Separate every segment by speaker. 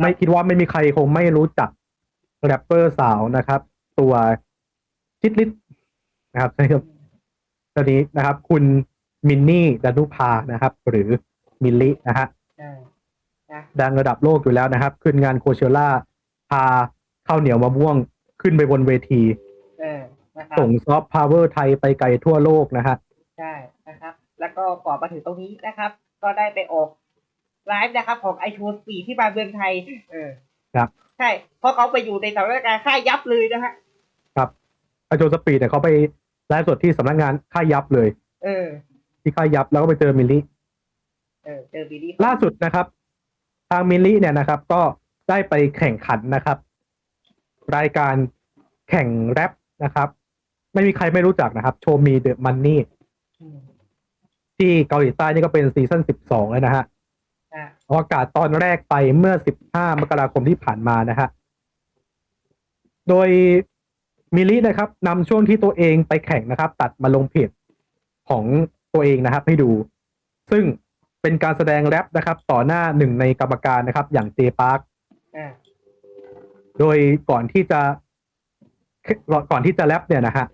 Speaker 1: ไม่คิดว่าไม่มีใครคงไม่รู้จักแรปเปอร์สาวนะครับ ตัวชิดลิศนะครับใช่ครับตอนนี้นะครับ คุณมินนี่ดานุภานะครับ หรือมิลลินะฮะ
Speaker 2: เออนะ
Speaker 1: ดังระดับโลกอยู่แล้วนะครับ ขึ้นงานโคเชล่าพาข้าวเหนียวมะม่วงขึ้นไปบนเวที
Speaker 2: เออนะครับ
Speaker 1: ส่งซอฟต์พาวเวอร์ไทยไปไกลทั่วโลกนะฮะ
Speaker 2: ใช่นะครับ แล้วก็ก่อนมาถึงตรงนี้นะครับ ก็ได้ไปออก ไลฟ์นะครับ ของไอทูสีที่มาเมืองไทย เออ
Speaker 1: ครับ
Speaker 2: ใช่เพราะเขาไปอยู่ในสถานการณ์ค่ายยับเลยนะฮะ
Speaker 1: อาโจสปีดเนี่ยเขาไปไลฟ์สดที่สำนักงานค่ายยับเลย
Speaker 2: เออ
Speaker 1: ที่ค่ายยับแล้วก็ไปเจอมิลลิ
Speaker 2: เออเจอบีดี้
Speaker 1: ล่าสุดนะครับ ทางมิลลิเนี่ยนะครับ ก็ได้ไปแข่งขันนะครับ รายการแข่งแรปนะครับ ไม่มีใครไม่รู้จักนะครับ โชว์มีเดอะมันนี่
Speaker 2: อืม
Speaker 1: ที่เกาหลีใต้นี่ก็เป็นซีซั่นสิบสองแล้วนะฮะ
Speaker 2: อะ
Speaker 1: ออกอากาศตอนแรกไปเมื่อ 15 มกราคมที่ผ่านมานะฮะ โดยมิลลินะครับนำช่วงที่ตัวเองไปแข่งนะครับ ตัดมาลงเพจของตัวเองนะครับ ให้ดู ซึ่งเป็นการแสดงแรปนะครับ ต่อหน้าหนึ่งในกรรมการนะครับ อย่างเจปาร์ค
Speaker 2: อะ
Speaker 1: โดยก่อนที่จะก่อนที่จะแรปเนี่ยนะฮะ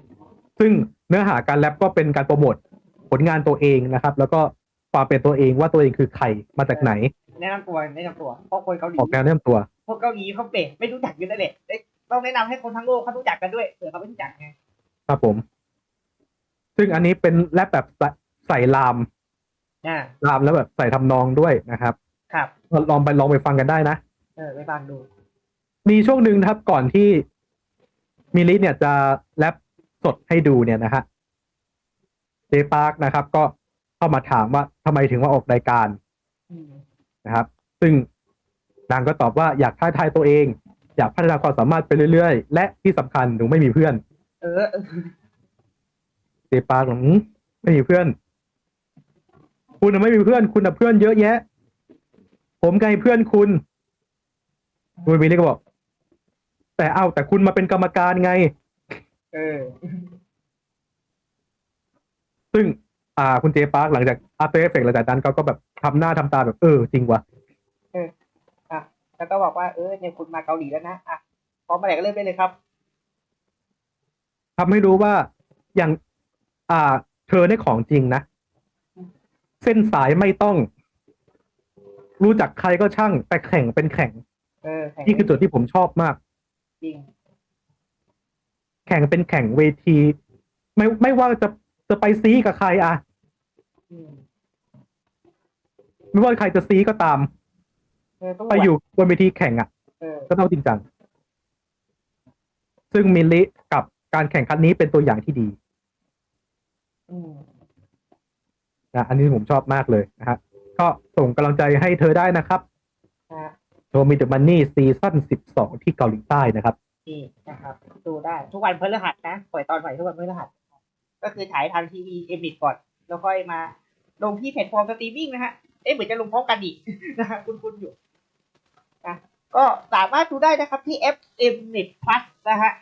Speaker 1: ซึ่งเนื้อหาการแรปก็เป็นการโปรโมทผลงานตัวเองนะครับ แล้วก็ ความเป็นตัวเองว่าตัวเองคือใครมาจากไหน
Speaker 2: แนะนำตัวแนะนำตัวเพราะคนเกาหลี
Speaker 1: ออกแนวแนะนำตัว
Speaker 2: คนเกาหลีเขาเป๊ะไม่รู้จักอยู่นั่นแหละเอ้ยต้องแนะนำให้คนทั้งโลกเขารู้จักกันด้วยเผื่อเขาไม่รู้จักไง
Speaker 1: ครับผม ซึ่งอันนี้เป็นแรปแบบใส่ใส่ลาม
Speaker 2: อ่า
Speaker 1: ลามแล้วแบบใส่ทำนองด้วยนะครับ
Speaker 2: ครับ
Speaker 1: ลองไปลองไปฟังกันได้นะ
Speaker 2: เออไปฟังดู
Speaker 1: มีช่วงหนึ่งนะครับก่อนที่มิลลิเนี่ยจะแรปสดให้ดูเนี่ยนะฮะเจปาร์กนะครับ ก็ เข้ามาถามว่าทำไมถึงว่าออกรายการ
Speaker 2: อืม
Speaker 1: นะครับ ซึ่งนางก็ตอบว่าอยากท้าทายตัวเอง อยากพัฒนาความสามารถไปเรื่อยๆ และที่สำคัญหนูไม่มีเพื่อน
Speaker 2: เออเออ
Speaker 1: เจปาร์กบอกหืมไม่มีเพื่อน คุณน่ะไม่มีเพื่อน คุณน่ะเพื่อนเยอะแยะ ผมไงเพื่อนคุณคุณมิลลี่ก็บอก แต่เอาแต่คุณมาเป็นกรรมการไง
Speaker 2: เออ
Speaker 1: ซึ่ง อ่าคุณเจปาร์กหลังจาก After Effects หลังจากนั้นเขาก็แบบทำหน้าทำตาแบบเออจริงวะ
Speaker 2: อะแล้วก็บอกว่าเออเนี่ยคุณมาเกาหลีแล้วนะอะพร้อมมาไหนก็เริ่มได้เลยครับ
Speaker 1: ทำให้รู้ว่าอย่าง อ่า เธอได้ของจริงนะ เส้นสายไม่ต้อง รู้จักใครก็ช่าง แต่แข่งเป็นแข่ง
Speaker 2: เออแข่ง
Speaker 1: นี่คือจุดที่ผมชอบมาก
Speaker 2: จริง
Speaker 1: แข่งเป็นแข่งเวที ไม่ไม่ว่าจะจะไปซีกับใครอะ
Speaker 2: อืม
Speaker 1: ไม่ว่าใครจะซีก็ตาม
Speaker 2: เออต้อง
Speaker 1: ไปอยู่บนเวทีแข่งอะ
Speaker 2: เออ
Speaker 1: ก็ต้องจริงจัง ซึ่งมิลลิกับการแข่งขันนี้เป็นตัวอย่างที่ดี
Speaker 2: อืม
Speaker 1: นะอันนี้ผมชอบมากเลยนะฮะก็ส่งกำลังใจให้เธอได้นะครับ
Speaker 2: นะ
Speaker 1: โทมิเดมันนี่ซีซั่นสิบสองที่เกาหลีใต้นะครับ
Speaker 2: นี่นะครับ ดูได้ทุกวันพฤหัสนะปล่อยตอนใหม่ทุกวันพฤหัส ก็คือฉายทางทีวีเอ็มบิก่อน แล้วค่อยมา ลงที่แพลตฟอร์มสตรีมมิ่งนะฮะ เอ๊ะเหมือนจะลงพร้อมกันอีกนะฮะคุณคุณอยู่นะก็สามารถดูได้นะครับที่ FM Net Plus นะฮะ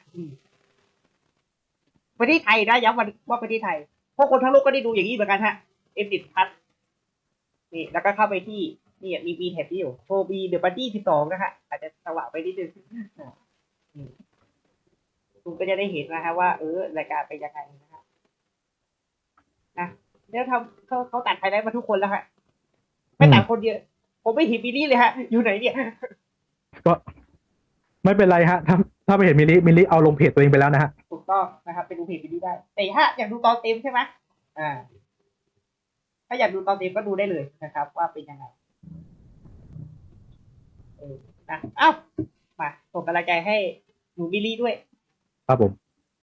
Speaker 2: ประเทศไทยนะย้ำวันว่าประเทศไทย เพราะคนทั้งโลกก็ได้ดูอย่างนี้เหมือนกันฮะ M Net Plus นี่แล้วก็เข้าไปที่นี่มีมีแท็บที่อยู่โชว์บีเดอะบัดดี้สิบสองนะฮะอาจจะสว่างไปนิดนึงคุณก็จะได้เห็นนะฮะว่าเออรายการเป็นยังไง นะฮะนะแล้วทำเขาเขาตัดไฮไลท์มาทุกคนแล้วฮะไม่ตัดคนเดียวผมไม่เห็นบีนี่เลยฮะ อยู่ไหนเนี่ย
Speaker 1: ก็ไม่เป็นไรฮะ ถ้าถ้าไม่เห็นมิลลิมิลลิเอาลงเพจตัวเองไปแล้วนะฮะ
Speaker 2: ถูกต้องนะครับไปดูเพจบีนี่ได้ แต่ถ้าอยากดูตอนเต็มใช่ไหมอ่า ถ้าอยากดูตอนเต็มก็ดูได้เลยนะครับ ว่าเป็นยังไงเออนะเอ้ามาส่งกำลังใจให้หนูบิลลี่ด้วย
Speaker 1: ครับผม